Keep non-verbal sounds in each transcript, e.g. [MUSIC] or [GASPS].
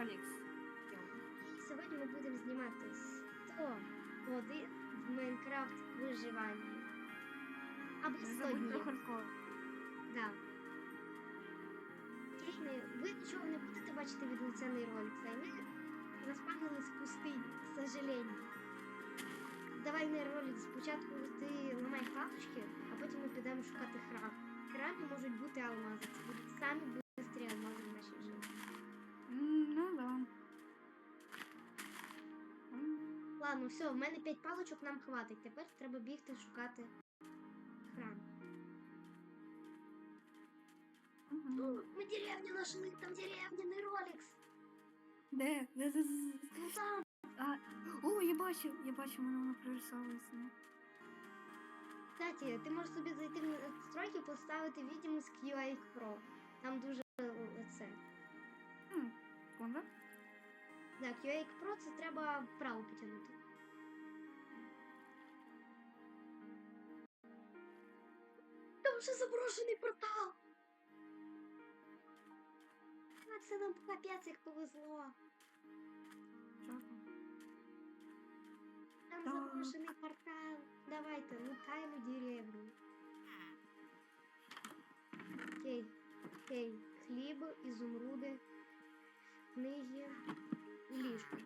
Ролікс. Сьогодні ми будемо знімати 100 годин в Майнкрафт виживанні. Або 100 Забудь про днів. хардкор. Да. Кейни, ви нічого не будете бачити від лиця нейролікса. І ми заспавнились в пустині, к сожалению. Давай нейролік, спочатку ти ламай палочки, а потім ми підемо шукати храм. В храмі можуть бути алмази. Це будуть самі бистрі алмази в нашій житті. Ну да. Ладно, все, в мене 5 палочок нам хватить. Тепер треба бігти шукати храм. мгм. Ми деревню нашли, там деревня, не Ролікс. Де? Де, де, де? Ну там. А, о, я бачив, я бачив, воно воно прорисовується. Кстати, ти можеш собі зайти в настройки, поставити відомість QA Pro. Там дуже це. Секунду. Да, QA Pro це треба вправо потягнути. Там вже заброшений портал. А це нам капець як повезло. Там? Там Так. заброшений портал. Давайте, лутаємо деревню. Окей. Окей. Хліб, ізумруди, книги ліжко.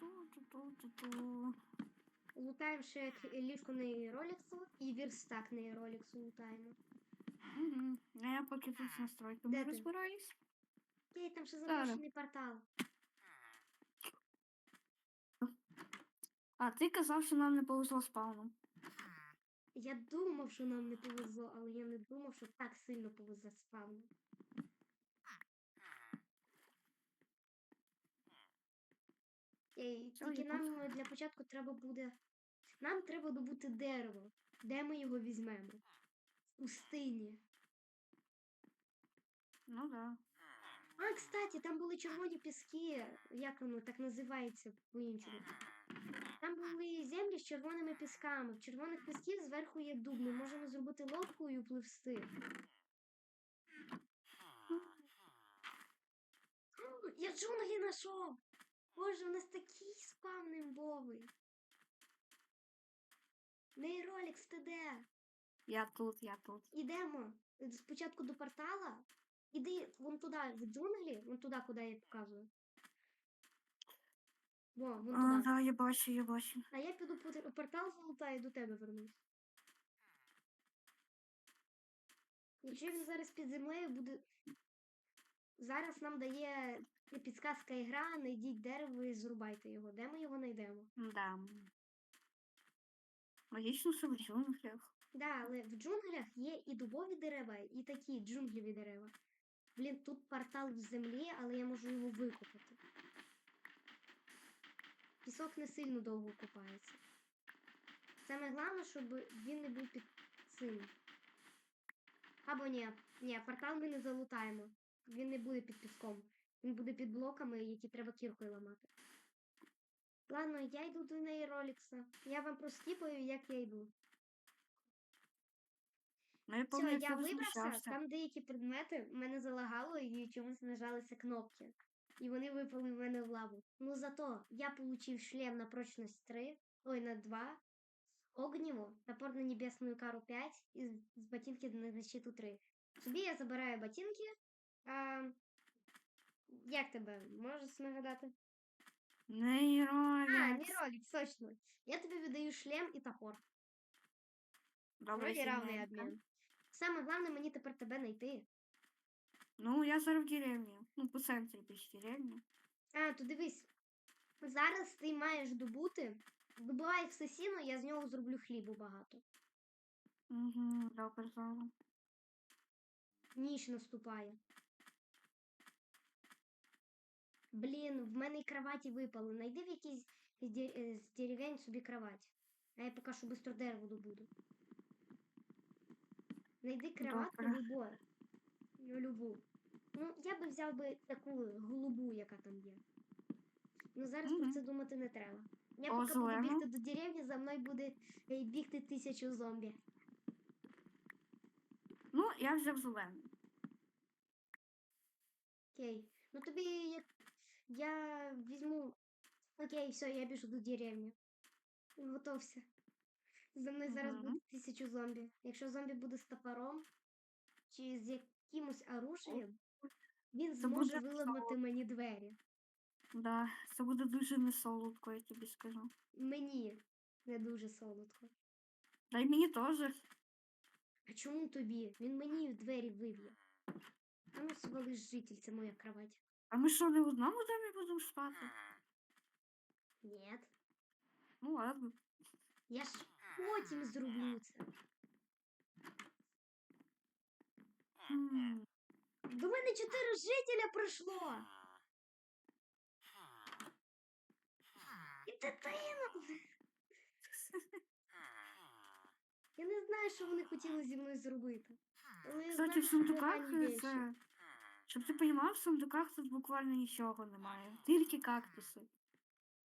Ту-ту-ту-ту-ту. Лутаємо ще к- ліжко нейроліксу і верстак нейроліксу лутаємо. Мгм. А я поки тут з настройками Де ти? розбираюсь. Окей, там ще заброшений портал. А ти казав, що нам не повезло з спауном. Я думав, що нам не повезло, але я не думав, що так сильно повезе спавну. Ей, тільки нам е, для початку треба буде. Нам треба добути дерево. Де ми його візьмемо? В пустині. Ну да. А, кстати, там були червоні піски, як воно так називається по-іншому. Там були землі з червоними пісками. В червоних пісків зверху є дуб. Ми можемо зробити лодку і впливсти. О, Я джунглі знайшов! Боже, у нас такий спавний імбовий. Нейролікс, ти де? Я тут, я тут. Ідемо спочатку до портала. Іди вон туди, в джунглі, вон туди, куди я показую. Во, вон А, туди. да, я бачу, я бачу. А я піду по портал залутаю і до тебе вернусь. Якщо він зараз під землею буде. Зараз нам дає підсказка ігра, знайдіть дерево і зрубайте його. Де ми його знайдемо? Да. Логічно, що в джунглях. Да, але в джунглях є і дубові дерева, і такі джунгліві дерева. Блін, тут портал в землі, але я можу його викопати. Пісок не сильно довго копається. Саме головне, щоб він не був під цим. Або ні, ні, портал ми не залутаємо. Він не буде під піском. Він буде під блоками, які треба кіркою ламати. Ладно, я йду до неї Ролікса. Я вам проскіпаю, як я йду. Ну, я Все, я вибрався, там деякі предмети в мене залагало і чомусь нажалися кнопки. І вони випали в мене в лаву. Ну зато я получив шлем на прочність 3, ой, на 2, огнєву, напор на небесну кару 5 і з ботинки на защиту 3. Собі я забираю ботинки. А, як тебе? Можеш нагадати? А, Нейролікс. точно. Я тобі віддаю шлем і топор. Добре, Вроді равний обмін. Саме головне мені тепер тебе знайти. Ну, я зараз в деревні. Ну, по центрі більш деревні. А, то дивись. Зараз ти маєш добути. Добивай все сіно, я з нього зроблю хлібу багато. Угу, добре, зараз. Ніч наступає. Блін, в мене і кроваті випали. Найди в якійсь з е, деревень собі кровать. А я поки що швидко дерево добуду. Найди кроватку любу. Ну, любу. Ну, я би взяв би таку голубу, яка там є. Ну, зараз про це думати не треба. Я О, поки буду бігти до деревні, за мною буде е, бігти тисячу зомбі. Ну, я взяв зелений. Окей. Ну тобі як я візьму. Окей, все, я біжу до деревні. Готовся. За мною зараз буде тисячу зомбі. Якщо зомбі буде з топором чи з якимось оружієм, він зможе буде виламати мені двері. Да, це буде дуже несолодко, я тобі скажу. Мені не дуже солодко. Да й мені теж. А чому тобі? Він мені в двері виб'є. А ну свали житель, це моя кровать. А ми що, не в одному домі будемо спати? Ні. Ну ладно. Я ж потім зроблю це. М, До мене чотири жителя прийшло. І дитина. Я не знаю, що вони хотіли зі мною зробити. Але я Кстати, знаю, в що сундуках погані е, вещі. це. Щоб ти розумів, в сундуках тут буквально нічого немає. Тільки кактуси.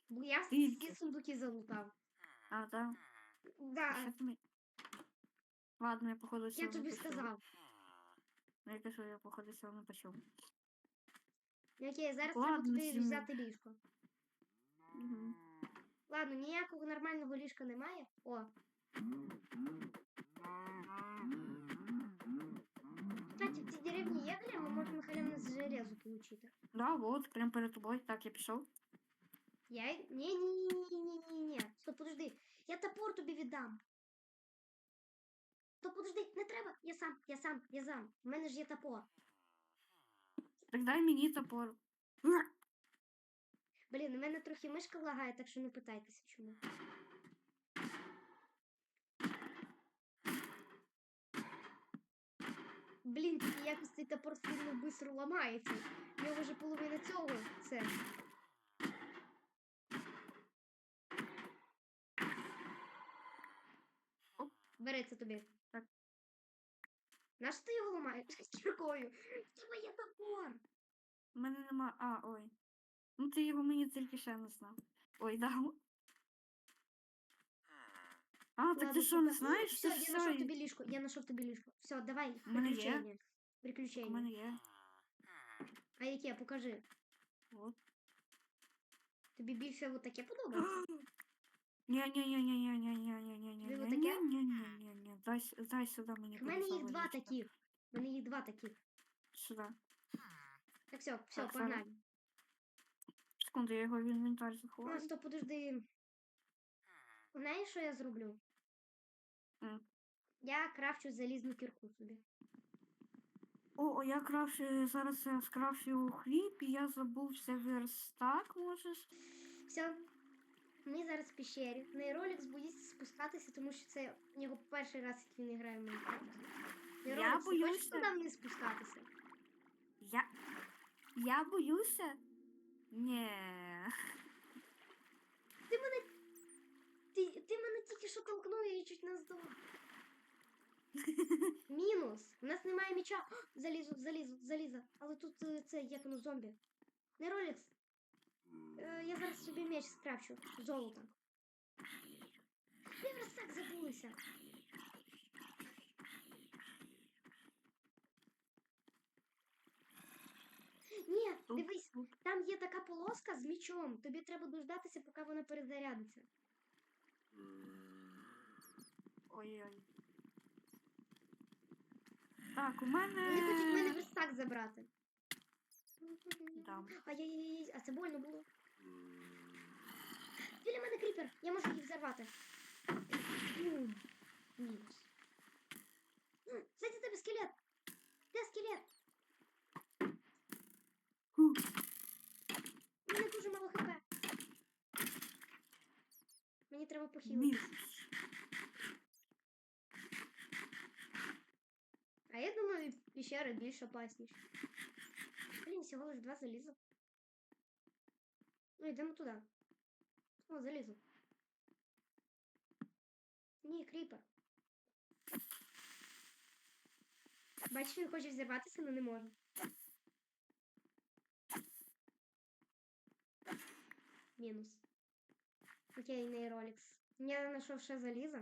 Бо я всі сундуки залутав. А, да. Да, ти мені- Ладно, я походу я тобі почув. сказав. Ну, я кажу, я походу цього не почув. Окей, зараз Ладно, тобі Сім'я. взяти ліжко. Мгм. Ладно, ніякого нормального ліжка немає. О, железу получити. Да, вот, прям перед тобою. Так, я пішов. Я ні, ні, ні, ні, ні, ні, ні. Стоп, подожди. Я топор тобі віддам. Стоп, подожди, не треба. Я сам, я сам, я сам. У мене ж є топор. Так дай мені топор. Блін, у мене трохи мишка лагає, так що не питайтеся чому. Блін, тільки якось цей топор сильно швидко ламається. В вже половина цього. Це. Бери тобі. Так. Нащо ти його ламаєш? Кіркою. В тебе є топор. У мене нема. А, ой. Ну ти його мені тільки ще не знав. Ой, дав. А, так ти що, не супер. знаєш? Все, Ти я знайшов і- тобі ліжко. Я знайшов тобі ліжко. Все, давай, У мене є. приключення. У Приключення. мене є. А яке? Покажи. От. Тобі більше от таке подобається? ні ні ні ні ні ні ні ні ні ні Тобі ні отаке? ні ні ні ні ні Дай, с- дай сюди мені У мене їх два таких. У мене їх два таких. Сюди. Так, все, все, Так, погнали. Секунду, я його в інвентар А, стоп, подожди. Знаєш, що я зроблю? М. Я крафчу залізну кірку собі. О, я крафчу, зараз я скрафчу хліб, і я забувся верстак, можеш? Все. Ми зараз в пещері. Нейролікс боїться спускатися, тому що це його перший раз, як він грає в Майнкрафт. Нейролікс, ти хочеш боюся. туди вниз спускатися? Я. Я боюся? Ні. Ти мене. Ти, ти мене тільки що толкнув, я чуть не здох. [LAUGHS] Мінус. У нас немає міча. О, Залізу, залізу, заліза. Але тут е, це як воно зомбі. Не Ролікс. Е, я зараз собі меч скрафчу. Золото. Я раз так забулася. Ні, дивись, там є така полоска з мічом. Тобі треба дождатися, поки вона перезарядиться. Ой-ой. Так, у Вони хочуть в мене мене. верстак забрати. Дам. Ай-яй-яй, а це больно було. Біля мене кріпер, я можу їх взорвати. Бум. Мінус. М, тебе скелет. Де скелет? Фу. Мені треба похилити. Мінус. А я думаю, пещери більш опасніші. Блін, всього лиш два заліза. Ну, йдемо туди. О, залізо. Ні, кріпер. Бачиш, він хоче взірватися, але не може. Мінус. Окей, нейролікс. Я знайшов ще залізо.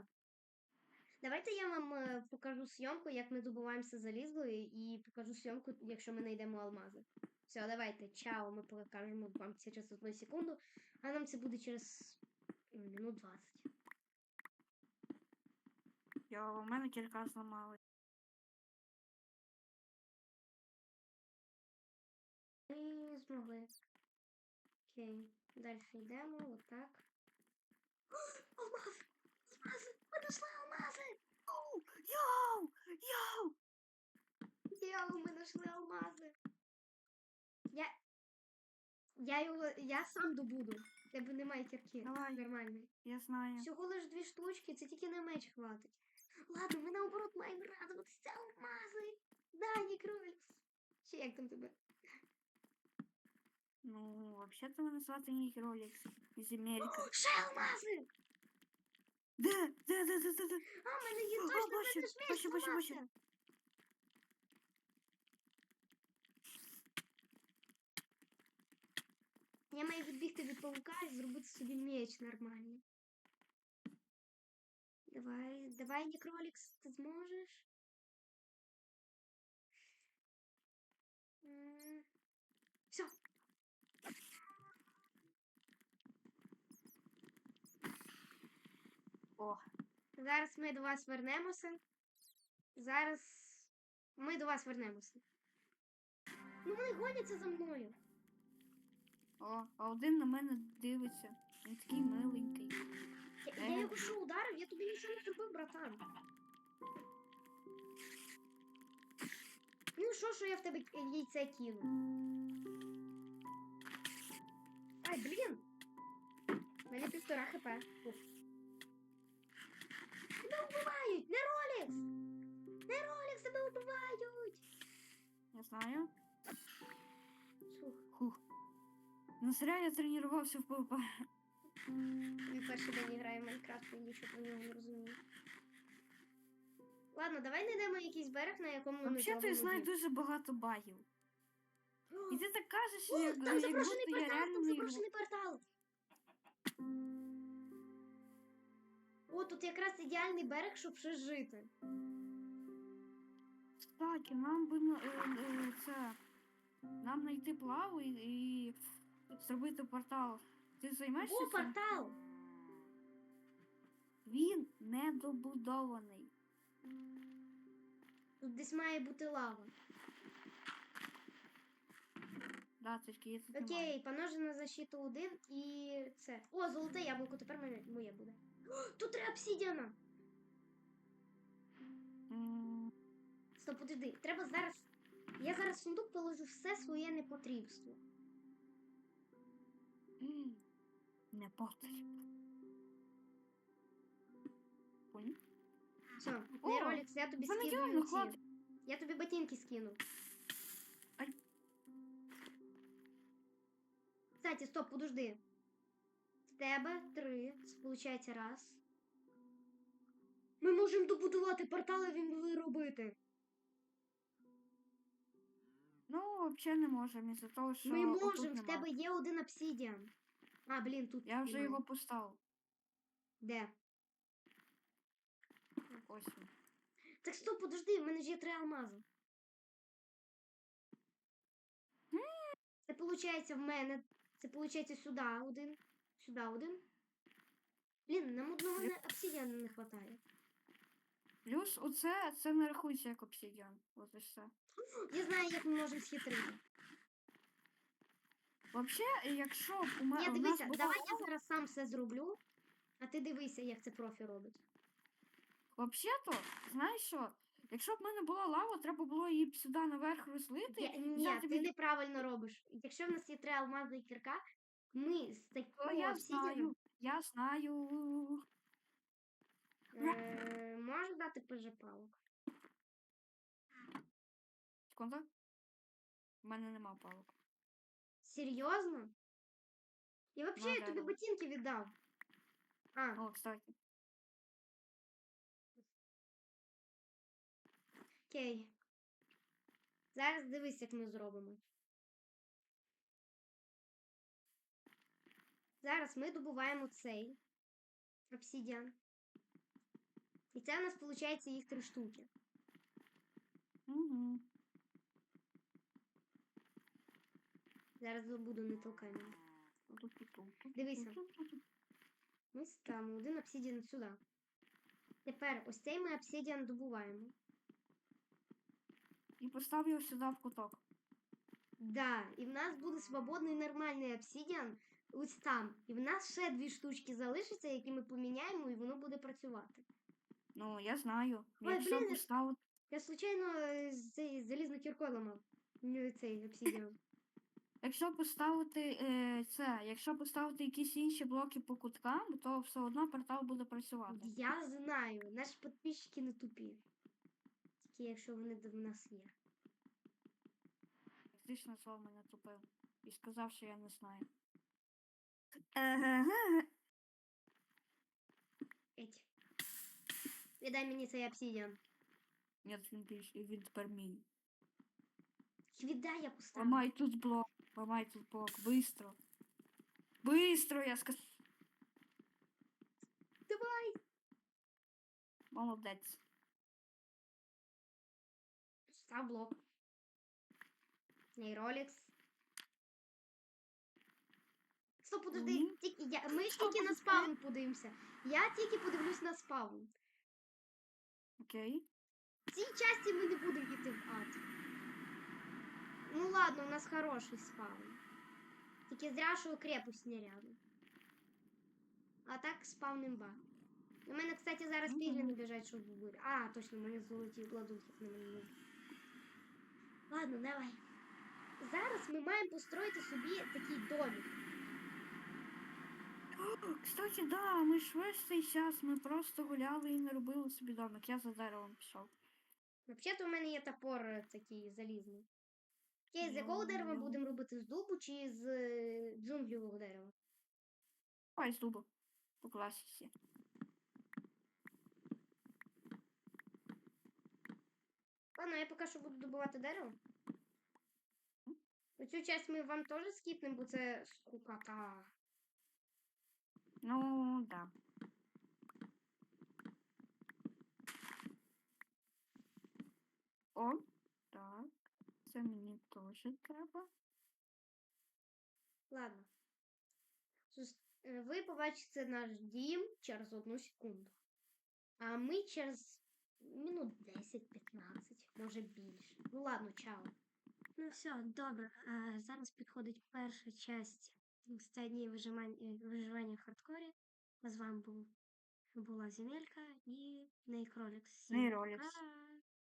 Давайте я вам е, покажу зйомку, як ми добуваємося залізлою, і покажу зйомку, якщо ми знайдемо алмази. Все, давайте, чао, ми покажемо вам це через одну секунду, а нам це буде через минут 20. Я, у мене кілька зламали. Ми змогли. Окей, далі йдемо, отак. Алмази! Алмази! Ми алмази! Оу, Йоу! Йоу! Йоу, ми знайшли алмази. Я. Я його. Я сам добуду. Тебе немає кірки. Давай. Нормально. Я знаю. Всього лиш дві штучки, це тільки на меч хватить. Ладно, ми наоборот маємо радуватися алмази. Да, Нікролікс. Чи як там тебе? Ну, вообще-то мене звати Нікі Ролікс із Америки. О, ще алмази! Де? Де, де, де, де, де? А, в мене є О, точно в бачу, мене ж меч бачу, бачу, бачу. зламався. Я маю відбігти від паука і зробити собі меч нормальний. Давай, давай, Нікролікс, ти зможеш? О, Зараз ми до вас вернемося. Зараз ми до вас вернемося. Ну вони гоняться за мною. о, а один на мене дивиться. Він такий миленький. Я, я Ага. його що ударив, я тобі нічого не зробив, братан. Ну що, що я в тебе яйце кину? Ай, блін! У мене півтора хп. Уф. Ролікс, вбивають! Я знаю. Хух. Ну, зря я тренувався в ПВП. він перший день грає в Майнкрафт, він нічого про нього не розуміє. Ладно, давай знайдемо якийсь берег, на якому ми Взагалі, я знаю дуже багато багів. [GASPS] І ти так кажеш, О, як, там як запрошений будто я портал, реально там не запрошений портал. О, тут якраз ідеальний берег, щоб ще жити. Кстати, нам би е, е, це. Нам знайти плаву і, і зробити портал. Ти займешся? О, цим? портал! Він недобудований. Тут десь має бути лава. Да, тільки є тут. Окей, поножена защита 1 і це. О, золоте яблуко, тепер моє, моє буде. О, тут три обсідіана! Стоп, подожди, треба зараз. Я зараз в сундук положу все своє непотрібство. Не потрібно. Все, О, не Ролікс, я тобі скину. ці. Я тобі ботинки скину. Ай. Кстати, стоп, подожди. В тебе три, це виходить раз. Ми можемо добудувати портали, він робити. Взагалі не можемо із-за того, що. Ми можемо, в тебе є один обсідіан. А, блін, тут. Я вже його поставив. Де? Ось він. Так стоп, подожди, в мене ж є три алмази. Це виходить в мене. Це виходить сюди один. Сюди один. Блін, нам одного не обсидіану не вистачає. Плюс оце це не рахується як обсидіан. От і все. Я знаю, як ми можемо схитрити. Взагалі, якщо б у мене Ні, у нас дивися, давай я зараз сам все зроблю, а ти дивися, як це профі робить. Взагалі-то, знаєш що? Якщо б в мене була лава, треба було її б сюди наверх розлити. Я, ні, ти неправильно робиш. Якщо в нас є три алмази і кірка, ми з такого я знаю, я знаю. е, можеш дати пожепалок. Секунду. У мене нема палок. Серйозно? Я взагалі Ну, я да, тобі да. ботинки віддав. А, О, кстати. окей. Зараз дивись, як ми зробимо. Зараз ми добуваємо цей обсидіан. І це у нас виходить їх три штуки. Угу. Зараз добуду не толкай мене. Дивися. Ми ставимо один обсидіан сюди. Тепер ось цей ми обсидіан добуваємо. І постав його сюди в куток. Да, і в нас буде свободний нормальний обсидіан ось там. І в нас ще дві штучки залишаться, які ми поміняємо, і воно буде працювати. Ну, я знаю. Ой, Якщо блін, поставити. Я случайно е, з- залізну кіркою ламав. Ну, цей обсидіан. Якщо поставити е, це, якщо поставити якісь інші блоки по куткам, то все одно портал буде працювати. Я знаю, наші підписчики не тупі. Тільки якщо вони в нас є. Ти ж назвав мене тупим і сказав, що я не знаю. Еге-ге. Еть. Віддай мені цей обсидіан. Ні, він більш він тепер мій. Віддай я поставлю. Ламай тут блок, ламай тут блок, быстро. Быстро, я сказав. Давай. Молодець. Став блок. Нейролікс. Стоп, подожди, Мгм. тільки я, ми Що тільки на спаун подивимося. Я тільки подивлюсь на спаун. Окей. В цій часті ми не будемо йти в ад. Ну ладно, у нас хороший спаун. Тільки зря, що крепость не рядом. А так спаун імба. У мене, кстати, зараз Мгм. пігліни біжать, щоб були. А, точно, у мене золоті ладунки на мене. Ладно, давай. Зараз ми маємо построїти собі такий домик. Кстати, да, ми ж весь цей час ми просто гуляли і не робили собі домик. Я за деревом пішов. Взагалі-то у мене є топор е, такий залізний. Окей, з якого дерева будемо робити? З дубу чи з е, джунглевого дерева? Ой, з дуба. По класіці. Ладно, я поки що буду добувати дерево. Оцю часть ми вам теж скіпнемо, бо це скукота. Ну, да. О. Це мені теж треба. Ладно. Е, Ви побачите наш дім через одну секунду. А ми через минут 10-15, може більше. Ну ладно, чао. Ну все, добре. А, зараз підходить перша часть стадії виживання, виживання в хардкорі. З вами був, була Земелька і Нейкролікс. Нейролікс.